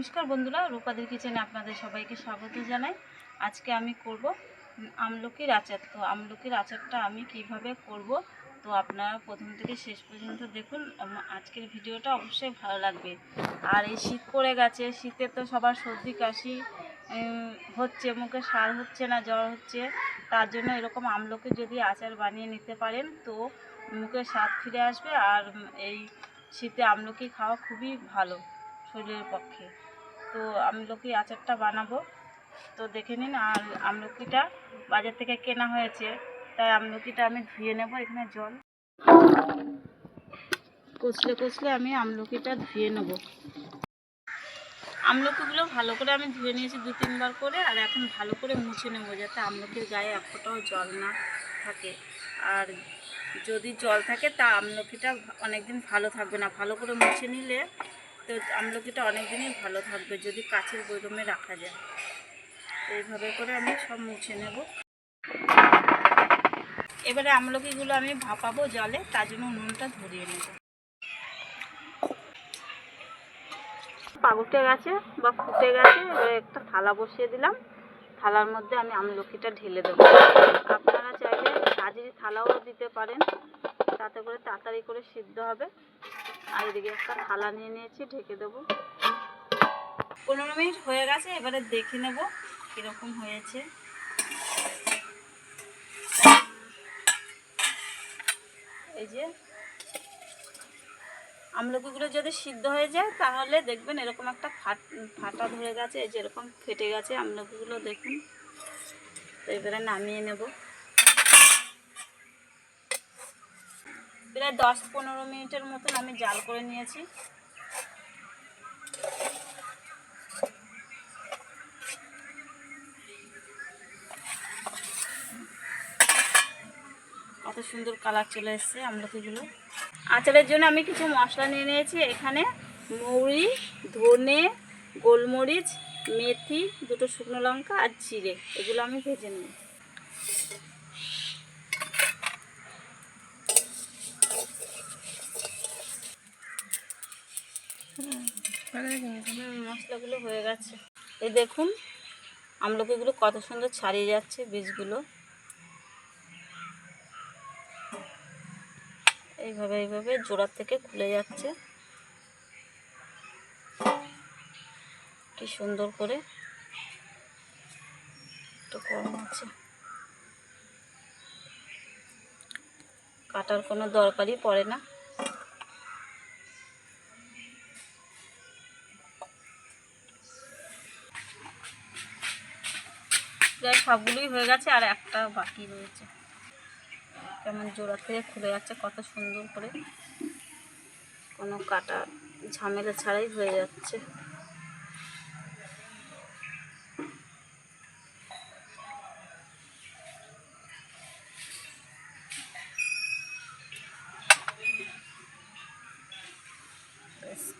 নমস্কার বন্ধুরা, রূপাদের কিচেনে আপনাদের সবাইকে স্বাগত জানাই। আজকে আমি করব আমলকির আচার। তো আমলকির আচারটা আমি কীভাবে করব? তো আপনারা প্রথম থেকে শেষ পর্যন্ত দেখুন আজকের ভিডিওটা অবশ্যই ভালো লাগবে। আর এই শীত পড়ে গেছে, শীতে তো সবার সর্দি কাশি হচ্ছে, মুখে সার হচ্ছে না, জ্বর হচ্ছে। তার জন্য এরকম আমলকি যদি আচার বানিয়ে নিতে পারেন, তো মুখে স্বাদ ফিরে আসবে। আর এই শীতে আমলকি খাওয়া খুবই ভালো, শরীরের পক্ষে। তো আমলকি আচারটা বানাবো। তো দেখে নিন, আর আমলকিটা বাজার থেকে কেনা হয়েছে। তাই আমলকিটা আমি ধুয়ে নেব এখানে জল। কচলে কচলে আমি আমলকিটা ধুয়ে নেব। আমলকিগুলো ভালো করে আমি ধুয়ে নিয়েছি দু তিনবার করে, আর এখন ভালো করে মুছে নেব যাতে আমলকির গায়ে এক ফোঁটাও জল না থাকে। আর যদি জল থাকে তা আমলকিটা অনেক দিন ভালো থাকবে না। ভালো করে মুছে নিলে তো আমলকিটা অনেক দিনই ভালো থাকবে যদি কাচের বৈরমে রাখা যায়। এইভাবে করে আমি সব মুছে নেব। এবারে আমলকিগুলো আমি ভাপাবো জলে, তার জন্য উনুনটা ধরিয়ে নেব। পাগুটে গেছে বা ফুটে গেছে, এবারে একটা থালা বসিয়ে দিলাম। থালার মধ্যে আমি আমলকিটা ঢেলে দেবো। আপনারা চাইলে কাজের থালাও দিতে পারেন। তাতে করে তাড়াতাড়ি করে সিদ্ধ হবে। আর এদিকে একটা থালা নিয়ে নিয়েছি, ঢেকে দেবো। পনেরো মিনিট হয়ে গেছে, এবারে দেখে নেব কীরকম হয়েছে। এই যে, আমলকিগুলো যদি সিদ্ধ হয়ে যায়, তাহলে দেখবেন এরকম একটা ফাট, ফাটা ধরে গেছে, এই যে এরকম ফেটে গেছে আমলকিগুলো, দেখুন। তো এবারে নামিয়ে নেব। প্রায় দশ পনেরো মিনিটের মতন আমি জাল করে নিয়েছি। কত সুন্দর কালার চলে এসছে আমলকিগুলো। আচারের জন্য আমি কিছু মশলা নিয়ে নিয়েছি। এখানে মৌরি, ধনে, গোলমরিচ, মেথি, দুটো শুকনো লঙ্কা আর জিরে। এগুলো আমি ভেজে নিই। মশলাগুলো হয়ে গেছে। এই দেখুন, আমলকিগুলো কত সুন্দর ছাড়িয়ে যাচ্ছে বীজগুলো। এইভাবে এইভাবে জোড়ার থেকে খুলে যাচ্ছে। কি সুন্দর করে একটু কম আছে। কাটার কোনো দরকারই পড়ে না। সবগুলোই হয়ে গেছে আর একটা বাকি রয়েছে। কেমন জোড়া থেকে খুলে যাচ্ছে, কত সুন্দর করে। কোনো কাটা ঝামেলা ছাড়াই হয়ে যাচ্ছে।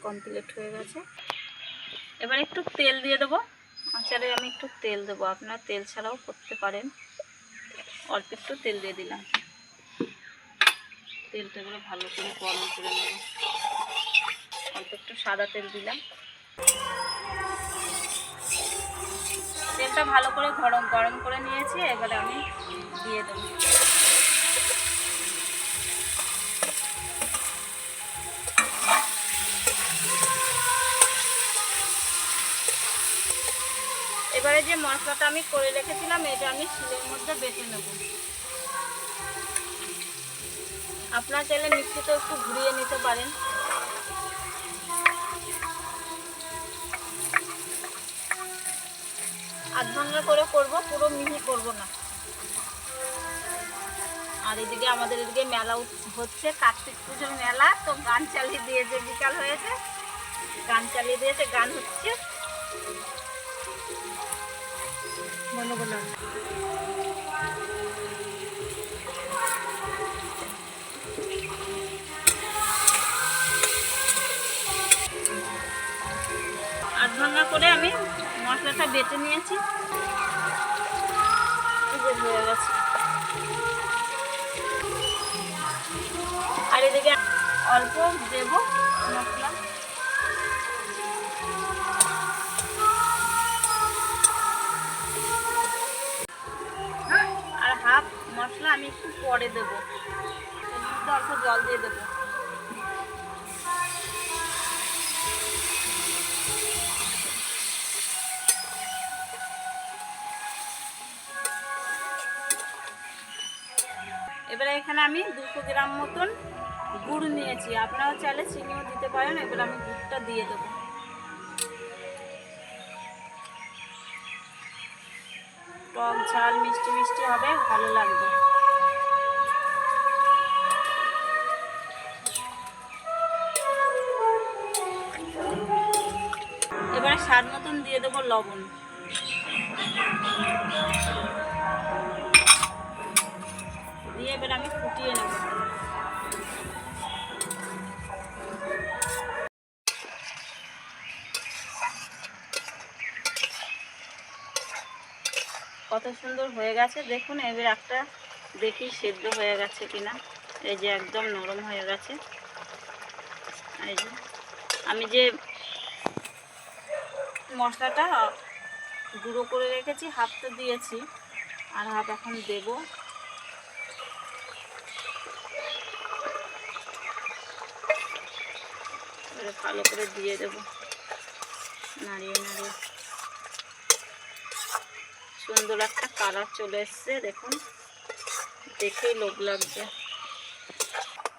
কমপ্লিট হয়ে গেছে। এবার একটু তেল দিয়ে দেবো। আচারে আমি একটু তেল দেবো। আপনারা তেল ছাড়াও করতে পারেন। অল্প একটু তেল দিয়ে দিলাম। তেলটা এগুলো ভালো করে গরম করে নেব। অল্প একটু সাদা তেল দিলাম। তেলটা ভালো করে গরম গরম করে নিয়েছি। এবারে আমি দিয়ে দেবো। যে মশলাটা আমি করে রেখেছিলাম, এটা আমি শিলের মধ্যে বেটে নেব। আপনার চাইলে মিক্সিতে একটু ঘুরিয়ে নিতে পারেন। আধ করে করব, পুরো মিহি করব না। আর এদিকে আমাদের এদিকে মেলা হচ্ছে, কার্তিক পুজোর মেলা, তো গান চালিয়ে দিয়েছে বিকাল হয়েছে, গান চালিয়ে দিয়েছে গান হচ্ছে বেটে নিয়েছি। হয়ে গেছে। আর এদিকে অল্প দেবো মশলা। আর হাফ মশলা আমি একটু পরে দেবো। অল্প জল দিয়ে দেবো। এবারে এখানে আমি দুশো গ্রাম মতন গুড় নিয়েছি। আপনারাও চাইলে চিনিও দিতে পারেন, এবার আমি গুড়টা দিয়ে দেবো। টক ঝাল, মিষ্টি মিষ্টি হবে, ভালো লাগবে। এবারে স্বাদ মতন দিয়ে দেবো লবণ। কত সুন্দর হয়ে গেছে। দেখুন এবার একটা দেখি সেদ্ধ হয়ে গেছে কিনা। এই যে একদম নরম হয়ে গেছে। এই যে আমি যে মশলাটা গুঁড়ো করে রেখেছি, হাফটা দিয়েছি, আর হাফ এখন দেবো। ভালো করে দিয়ে দেব। নাড়িয়ে নাড়িয়ে। সুন্দর একটা কালার চলে এসছে, দেখুন। দেখেই লোভ লাগছে।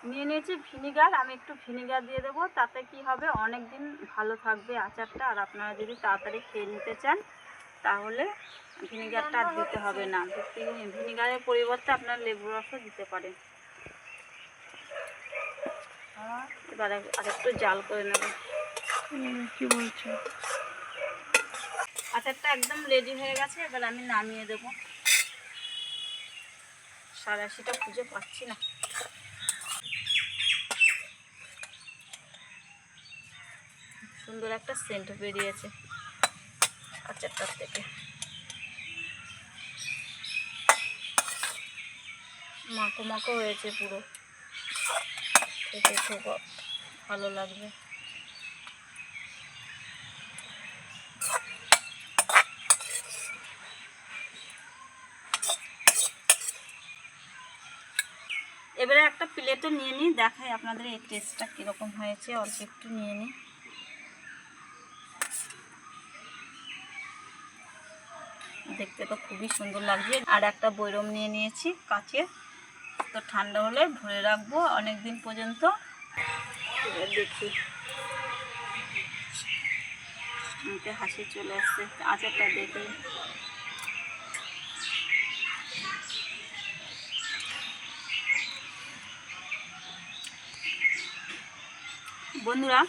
নিয়ে নিয়েছি ভিনিগার, আমি একটু ভিনিগার দিয়ে দেবো, তাতে কি হবে? অনেক দিন ভালো থাকবে আচারটা, আর আপনারা যদি তাড়াতাড়ি খেয়ে নিতে চান, তাহলে ভিনিগারটা আর দিতে হবে না। ভিনিগারের পরিবর্তে আপনার লেবু রসও দিতে পারেন। এবার আর একটু জাল করে নেব। কি বলছো? আচারটা একদম রেডি হয়ে গেছে, এবার আমি নামিয়ে দেবো। সারাশিটা খুঁজে পাচ্ছি না। সুন্দর একটা সেন্ট বেরিয়েছে আচারটার থেকে। মাখো মাখো হয়েছে পুরো। খুব ভালো লাগবে। এবারে একটা প্লেটে নিয়ে নিই, দেখাই আপনাদের এই টেস্টটা কীরকম হয়েছে, অল্প একটু নিয়ে নিই। দেখতে তো খুবই সুন্দর লাগছে। আর একটা বৈরম নিয়ে নিয়েছি কাচের তো ঠান্ডা হলে ভরে রাখব অনেক দিন পর্যন্ত দেখি। হাসি চলে আসছে, আচারটা দেখে। বন্ধুরা,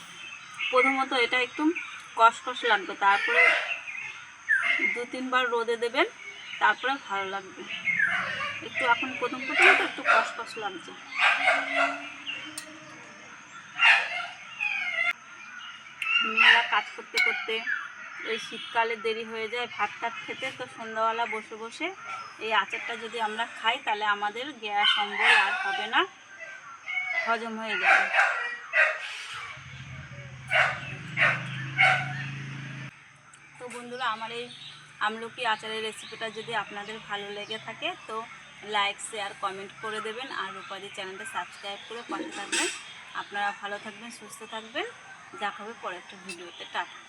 প্রথমত এটা একটু কষকষ লাগবে, তারপরে দু তিনবার রোদে দেবেন, তারপরে ভালো লাগবে। একটু এখন প্রথম প্রথম তো একটু কষকষ লাগছে। মেয়েরা কাজ করতে করতে এই শীতকালে দেরি হয়ে যায় ভাত টাত খেতে, তো সন্ধ্যাবেলা বসে বসে এই আচারটা যদি আমরা খাই, তাহলে আমাদের গ্যাস, অম্বল আর হবে না, হজম হয়ে যাবে তো বন্ধুরা, আমার এই আমলকি আচারের রেসিপিটা যদি আপনাদের ভালো লেগে থাকে, তো লাইক শেয়ার কমেন্ট করে দেবেন। আর রূপাদি চ্যানেলটা সাবস্ক্রাইব করে পাশে থাকবেন। আপনারা ভালো থাকবেন, সুস্থ থাকবেন। দেখা হবে পরে একটা ভিডিওতে। টাটা।